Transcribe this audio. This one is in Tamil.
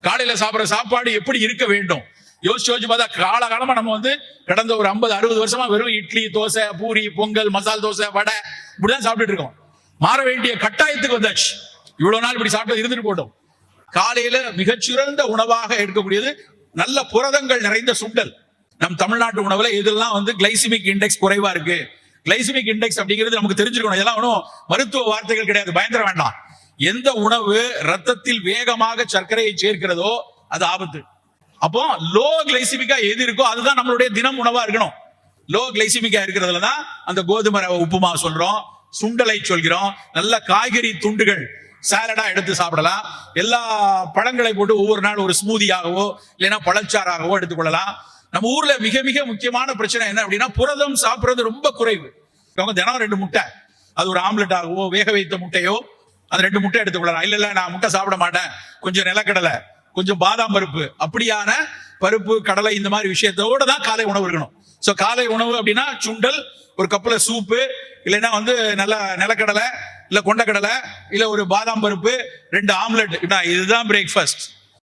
காலையில சாப்பிடுற சாப்பாடு எப்படி இருக்க வேண்டும்? யோசிச்சு யோசிச்சு பார்த்தா காலகாலமா நம்ம வந்து கடந்த ஒரு ஐம்பது அறுபது வருஷமா வெறும் இட்லி தோசை பூரி பொங்கல் மசால் தோசை வடை இப்படிதான் சாப்பிட்டுட்டு இருக்கோம். மாற வேண்டிய கட்டாயத்துக்கு வந்தாச்சு. இவ்வளவு நாள் இப்படி சாப்பிட்டு இருந்துட்டு போட்டோம். காலையில மிகச்சிறந்த உணவாக எடுக்கக்கூடியது நல்ல புரதங்கள் நிறைந்த சுண்டல். நம் தமிழ்நாட்டு உணவுல இதெல்லாம் வந்து கிளைசிமிக் இண்டெக்ஸ் குறைவா இருக்கு. கிளைசிமிக் இண்டெக்ஸ் அப்படிங்கிறது நமக்கு தெரிஞ்சிருக்கணும். இதெல்லாம் ஒன்றும் மருத்துவ வார்த்தைகள் கிடையாது. பயந்துட வேண்டாம். எந்த உணவு ரத்தத்தில் வேகமாக சர்க்கரையை சேர்க்கிறதோ அது ஆபத்து. அப்போ லோ கிளைசிமிக்கா எது இருக்கோ அதுதான் நம்மளுடைய தினம் உணவா இருக்கணும். லோ கிளைசிமிக்கா இருக்கிறதுல தான் அந்த கோதுமை ரவை உப்புமா சொல்றோம் சுண்டலை சொல்கிறோம் நல்ல காய்கறி துண்டுகள் சாலடா எடுத்து சாப்பிடலாம். எல்லா பழங்களை போட்டு ஒவ்வொரு நாள் ஒரு ஸ்மூதியாகவோ இல்லைன்னா பழச்சாராகவோ எடுத்துக்கொள்ளலாம். நம்ம ஊர்ல மிக மிக முக்கியமான பிரச்சனை என்ன அப்படின்னா புரதம் சாப்பிடுறது ரொம்ப குறைவு. அவங்க தினம் ரெண்டு முட்டை. அது ஒரு ஆம்லெட் ஆகவோ வேக வைத்த முட்டையோ அந்த ரெண்டு முட்டை எடுத்துக்கொள்ளலாம் இல்ல இல்ல நான் முட்டை சாப்பிட மாட்டேன். கொஞ்சம் நிலக்கடலை கொஞ்சம் பாதாம் பருப்பு அப்படியான பருப்பு கடலை இந்த மாதிரி விஷயத்தோட தான் காலை உணவு இருக்கணும். சோ காலை உணவு அப்படின்னா சுண்டல் ஒரு கப்புல சூப்பு இல்லைன்னா வந்து நல்ல நிலக்கடலை இல்ல கொண்டக்கடலை இல்ல ஒரு பாதாம் பருப்பு ரெண்டு ஆம்லெட். இதுதான் பிரேக்ஃபாஸ்ட்